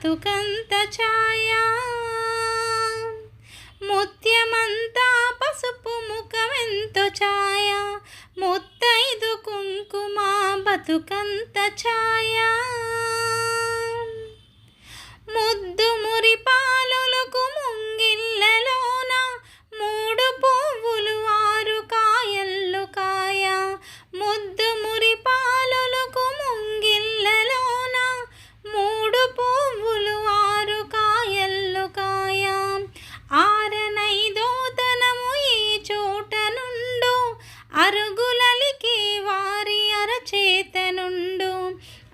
బ్రతుకంత ఛాయా? ముత్యమంతా పసుపు ముఖమెంతో ఛాయ? ముత్తైదు కుంకుమ బతుకంత ఛాయా? అరుగులలికి వారి అరచేతనుండు.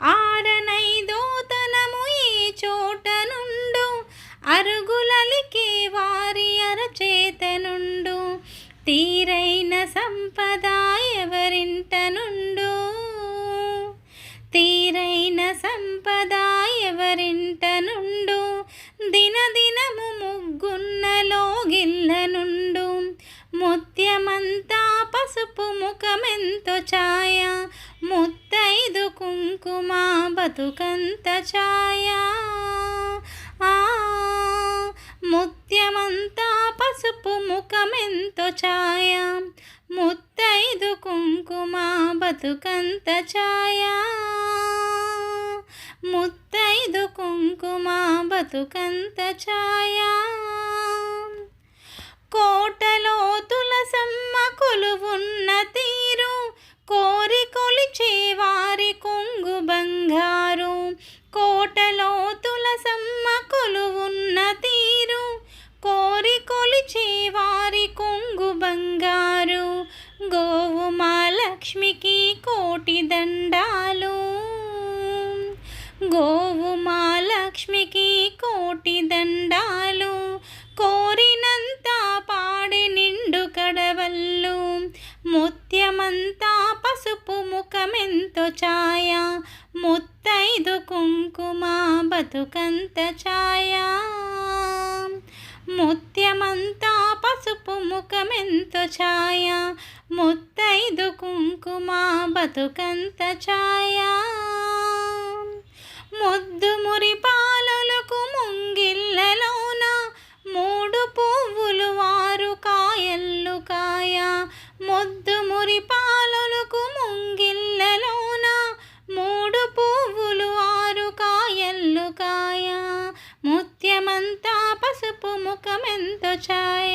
ఆరనైదో తనము ఈ చోట నుండు అరుగులలికి వారి అరచేతనుండు. తీరైన సంపద ఎవరింట నుండు తీరైన సంపద ఎవరింట నుండు దినదినము ముగ్గున్నలో పసుపు ముఖమెంత ఛాయ ముత్తైదు కుంకుమ బతుకంత ఛాయ. ఆ ముత్యమంతా పసుపు ముఖమెంత ఛాయ ముత్తైదు కుంకుమ బతుకంత ఛాయ. ముత్తైదు కుంకుమ బతుకంత ఛాయా. కోటలో తులసమ్మ కొలువున్న తీరు కోరి కొలిచే వారి కొంగు బంగారు గోవు మా లక్ష్మికి కోటి దండాలు. గోవు మా లక్ష్మికి కోటి దండాలు కోరినంత పాడి నిండు కడవల్లు ముత్యమంతా పసుపు ముఖమెంతో చాలు. బతుకంత ఛాయా? ముత్యమంతా పసుపు ముఖమెంత ఛాయా? ముత్తైదు కుంకుమ బతుకంత ఛాయా? కాయల్లు పసుపు ముఖమెంత ఛాయ